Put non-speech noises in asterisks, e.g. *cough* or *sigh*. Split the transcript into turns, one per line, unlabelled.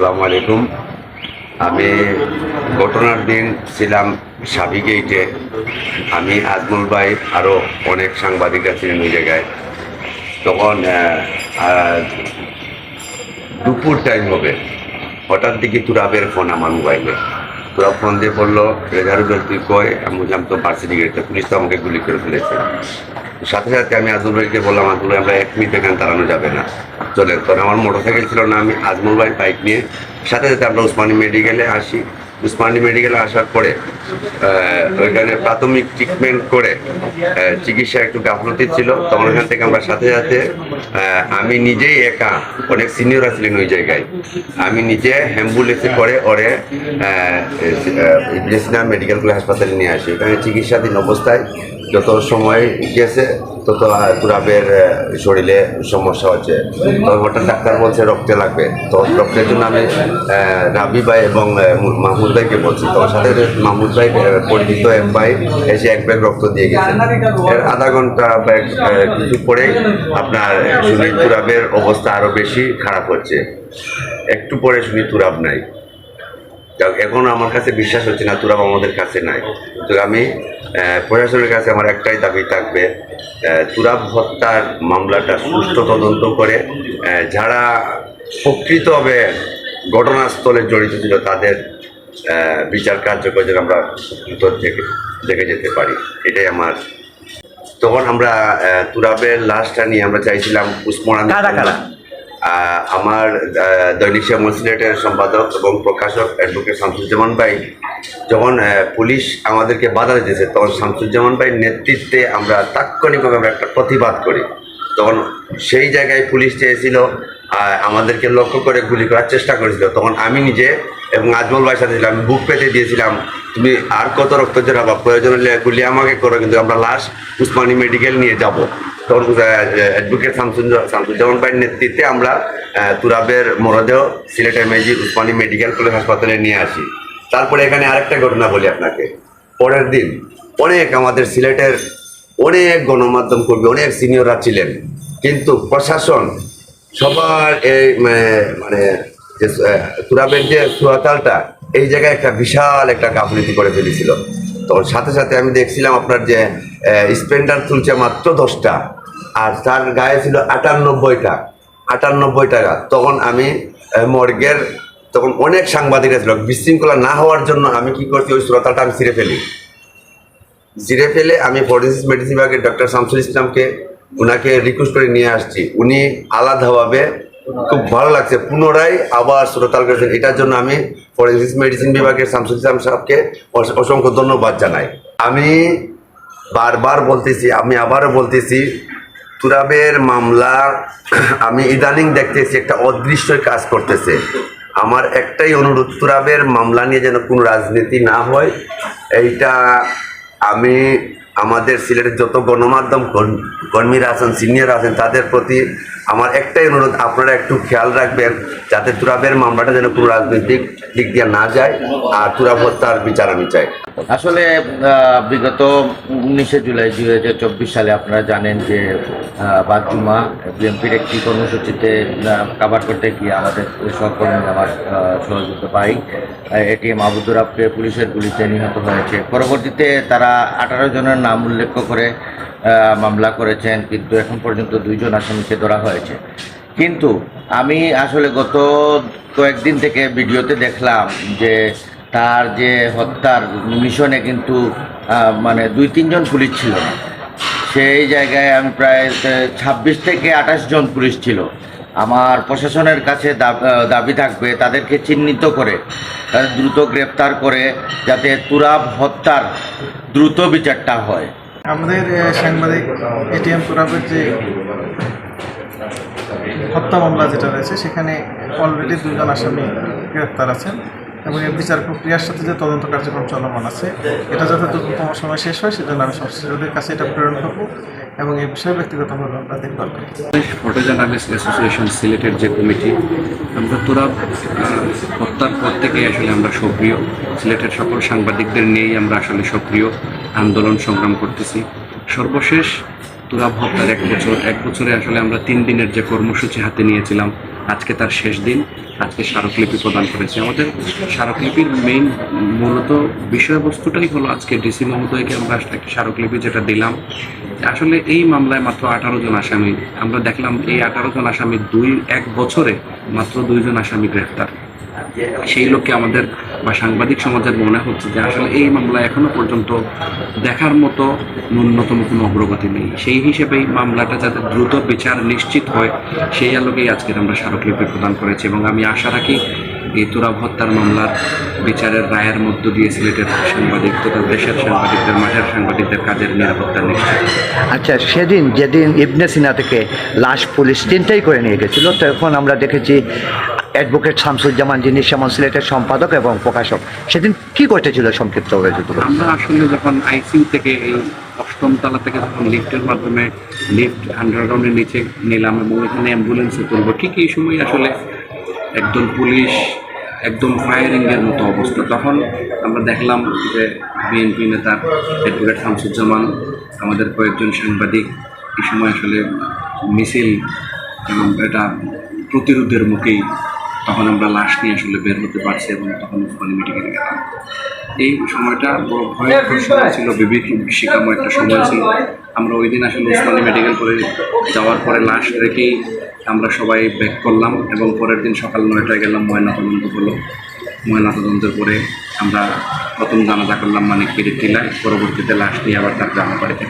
আসসালামু আলাইকুম। আমি ঘটনার দিন ছিলাম সাবি গেইটে আমি আজমল ভাই আরও অনেক সাংবাদিকরা ছিলেন ওই জায়গায়। তখন দুপুর টাইম হবে। হঠাৎ দেখি তুরাবের ফোন আমার মোবাইলে। তোরা ফোন দিয়ে বলল রেজারুবেল তুই কয় আমি বললাম তো ভার্সিটি গেটে পুলিশ তো আমাকে গুলি করে ফেলেছে। সাথে সাথে আমি আজমল ভাইকে বললাম, আজমল ভাই, আমরা এক মিনিট এখানে দাঁড়ানো যাবে না। চলে তখন আমার মোটর সাইকেল ছিল না, আমি আজমল ভাই বাইক নিয়ে। সাথে সাথে আমরা উসমানী মেডিকেলে আসি। উসমানী মেডিকেলে আসার পরে ওইখানে প্রাথমিক ট্রিটমেন্ট করে চিকিৎসা একটু গাফলতি ছিল। তখন ওখান থেকে আমরা সাথে সাথে আমি নিজেই একা, অনেক সিনিয়র ছিলেন ওই জায়গায়। আমি নিজে অ্যাম্বুলেন্সে করে ওরে ইবলিসনা মেডিকেল কলেজ হাসপাতালে নিয়ে আসি। ওখানে চিকিৎসাধীন অবস্থায় যত সময় গেছে, তত তুরাবের শরীরে সমস্যা হচ্ছে। তখন হঠাৎ ডাক্তার বলছে, রক্তে লাগবে। তো রক্তের জন্য আমি রাবি ভাই এবং মাহমুদ ভাইকে বলছি। তোমার সাথে মাহমুদ ভাই আহ, পরিচিত এক ভাই এসে এক ব্যাগ রক্ত দিয়ে গেছে। এর আধা ঘণ্টা বা এক- আহ, কিছু পরে আপনার শুনি তুরাবের অবস্থা আরও বেশি খারাপ হচ্ছে। একটু পরে শুনি তুরাব নাই। এখন আমার কাছে বিশ্বাস হচ্ছে না তুরাব আমাদের কাছে নাই। তো আমি প্রশাসনের কাছে আমার একটাই দাবি থাকবে তুরাব হত্যার মামলাটা সুষ্ঠু তদন্ত করে যারা প্রকৃতভাবে ঘটনাস্থলে জড়িত ছিল তাদের বিচার কার্যকর যেন আমরা দেখে যেতে পারি। এটাই আমার তখন আমরা তুরাবের লাশটা নিয়ে আমরা চাইছিলাম উসমান? আমার দৈনিক শ্যামল সিলেটের সম্পাদক এবং প্রকাশক অ্যাডভোকেট শামসুজ্জামান ভাই। যখন পুলিশ আমাদেরকে বাধা দিতেছে তখন শামসুজ্জামান ভাইয়ের নেতৃত্বে আমরা তাৎক্ষণিকভাবে আমরা একটা প্রতিবাদ করি। তখন সেই জায়গায় পুলিশ চেয়েছিল আমাদেরকে লক্ষ্য করে গুলি করার চেষ্টা করেছিল। তখন আমি নিজে এবং আজমল ভাই সাথে ছিলাম, বুক পেতে দিয়েছিলাম। তুমি আর কত রক্ত জড়াবা প্রয়োজন হলে গুলি আমাকে করো, কিন্তু আমরা লাশ উসমানী মেডিকেল নিয়ে যাব। তখন অ্যাডভোকেট শামসুজ্জামান ভাইয়ের নেতৃত্বে আমরা তুরাবের মরদেহ সিলেটের মেজি উসমানী মেডিকেল কলেজ হাসপাতালে নিয়ে আসি। তারপরে এখানে আরেকটা ঘটনা বলি আপনাকে। পরের দিন অনেক আমাদের সিলেটের অনেক গণমাধ্যম কর্মী, অনেক সিনিয়ররা ছিলেন। কিন্তু প্রশাসন সবার এই মানে যে তুরাবের যে সুয়াতালটা এই জায়গায় একটা বিশাল একটা গাফলিতি করে ফেলেছিল। তখন সাথে সাথে আমি দেখছিলাম আপনার যে স্পেন্ডার তুলছে মাত্র দশটা, আর তার গায়ে ছিল আটানব্বইটা আটানব্বই টাকা তখন আমি মর্গের, তখন অনেক সাংবাদিক ছিল বিশৃঙ্খলা না হওয়ার জন্য আমি কি করছি, ওই সুরাতালটা আমি ছিঁড়ে ফেলি। জিরে ফেলে আমি ফরেন্সিক মেডিসিন বিভাগের ডক্টর শামসুল ইসলামকে ওনাকে রিকোয়েস্ট করে নিয়ে আসছি। উনি আলাদাভাবে খুব ভালো লাগছে। পুনরায় আবার শ্রোতাল করেছেন এটার জন্য আমি ফরেন্সিক মেডিসিন বিভাগের শামসুল ইসলাম সাহেবকে অসংখ্য ধন্যবাদ জানাই। আমি বারবার বলতেছি, আমি আবারও বলতেছি, তুরাবের মামলা, *clears throat* আমি ইদানিং দেখতেছি একটা অদৃশ্য কাজ করতেছে। আমার একটাই অনুরোধ, তুরাবের মামলা নিয়ে যেন কোনো রাজনীতি না হয়। এইটা আমি আমাদের সিলেটের যত গণমাধ্যম কর্ম- কর্মীরা আছেন সিনিয়র আছেন, তাদের প্রতি আমার একটাই অনুরোধ, আপনারা একটু খেয়াল রাখবেন যাতে তুরাবের মামলাটা যেন কোনো রাজনৈতিক দিক দিয়ে না যায় আর তুরাব হত্যার বিচার আমি চাই।
আসলে বিগত উনিশে জুলাই দুই হাজার চব্বিশ সালে আপনারা জানেন যে বাদজুমা বিএনপির একটি কর্মসূচিতে কাভার করতে গিয়ে আমাদের সহকর্মী আমার সহযোগিতা পাই এটিএম আবুদুর পুলিশের গুলিতে নিহত হয়েছে। পরবর্তীতে তারা আঠারো জনের নাম উল্লেখ করে মামলা করেছেন, কিন্তু এখন পর্যন্ত দুইজন আসামিকে ধরা হয়েছে। কিন্তু আমি আসলে গত কয়েকদিন থেকে ভিডিওতে দেখলাম যে তার যে হত্যার মিশনে কিন্তু মানে দুই, তিনজন পুলিশ ছিল সেই জায়গায় আমি প্রায় ছাব্বিশ থেকে আঠাশ জন পুলিশ ছিল। আমার প্রশাসনের কাছে দাব- থাকবে, তাদেরকে চিহ্নিত করে দ্রুত গ্রেপ্তার করে যাতে তুরাব হত্যার দ্রুত বিচারটা হয়।
আমাদের সাংবাদিক এটিএম ক্লাবের যে হত্যা মামলা যেটা রয়েছে, সেখানে অলরেডি দুজন আসামি গ্রেপ্তার আছেন এবং এর বিচার প্রক্রিয়ার সাথে যে তদন্ত কার্যক্রম চলমান আছে, এটা যাতে দ্রুততম সময় শেষ হয়, সেজন্য আমি সংশ্লিষ্টদের কাছে এটা প্রেরণ করব। এবং এই বিষয়ে ব্যক্তিগতভাবে আমরা
ফটো জার্নালিস্ট অ্যাসোসিয়েশন সিলেটের যে কমিটি আমরা তোরা হত্যার পর থেকে আসলে আমরা সক্রিয়। সিলেটের সকল সাংবাদিকদের নিয়েই আমরা আসলে সক্রিয় আন্দোলন সংগ্রাম করতেছি। সর্বশেষ তুরাব হত্যার এক বছর, এক বছরে আসলে আমরা তিন দিনের যে কর্মসূচি হাতে নিয়েছিলাম, আজকে তার শেষ দিন। আজকে স্মারকলিপি প্রদান করেছে। আমাদের স্মারকলিপির মেইন মূলত বিষয়বস্তুটাই হলো আজকে ডিসি মহোদয়কে আমরা একটা স্মারকলিপি যেটা দিলাম। আসলে এই মামলায় মাত্র আঠারো জন আসামি। আমরা দেখলাম এই আঠারো জন আসামি দুই, এক বছরে মাত্র দুইজন আসামি গ্রেফতার। সেই লোককে আমাদের বা সাংবাদিক সমাজের মনে হচ্ছে যে আসলে এই মামলায় এখনও পর্যন্ত দেখার মতো ন্যূনতম কোনো অগ্রগতি নেই। সেই হিসেবেই মামলাটা যাতে দ্রুত বিচার নিশ্চিত হয়, সেই আলোকেই আজকের আমরা স্মারকলিপি প্রদান করেছি এবং আমি আশা রাখি এই তুরাব হত্যার মামলার বিচারের রায়ের মধ্য দিয়ে সিলেটের সাংবাদিক তথা দেশের সাংবাদিকদের মাঠের সাংবাদিকদের কাজের নিরাপত্তা নিশ্চিত
আচ্ছা সেদিন যেদিন ইবনে সিনা থেকে লাশ পুলিশ তিনটাই করে নিয়ে গেছিল তখন আমরা দেখেছি অ্যাডভোকেট শামসুজ্জামান যিনি সেমন সিলেটের সম্পাদক এবং প্রকাশক সেদিন কি ঘটেছিল সংক্ষিপ্ত হয়ে?
আমরা আসলে যখন আইসিইউ থেকে এই অষ্টম তলা থেকে যখন লিফটের মাধ্যমে লিফট আন্ডারগ্রাউন্ডের নিচে নিলাম এবং এখানে অ্যাম্বুলেন্সে তুলবো ঠিক এই সময় আসলে একদল পুলিশ, একদম ফায়ারিংয়ের মতো অবস্থা। তখন আমরা দেখলাম যে বিএনপি নেতা অ্যাডভোকেট শামসুজ্জামান, আমাদের কয়েকজন সাংবাদিক এই সময় আসলে মিছিল এবং এটা প্রতিরোধের মুখেই তখন আমরা লাশ নিয়ে আসলে বের হতে পারছি এবং তখন ওসমানী মেডিকেলে গেলাম। এই সময়টা বড় ভয়ঙ্কর সময় ছিল, বিবেক শিকাময় একটা সময় ছিল। আমরা ওই দিন আসলে ওসমানী মেডিকেল করে যাওয়ার পরে লাশ রেখেই আমরা সবাই ব্যাক করলাম এবং পরের দিন সকাল নয়টায় গেলাম ময়নাতদন্ত হলো ময়নাতদন্তের পরে আমরা প্রথম জানাজা করলাম মানে কিরির টিলায়। পরবর্তীতে লাশ নিয়ে আবার তার জামা বাড়ি থেকে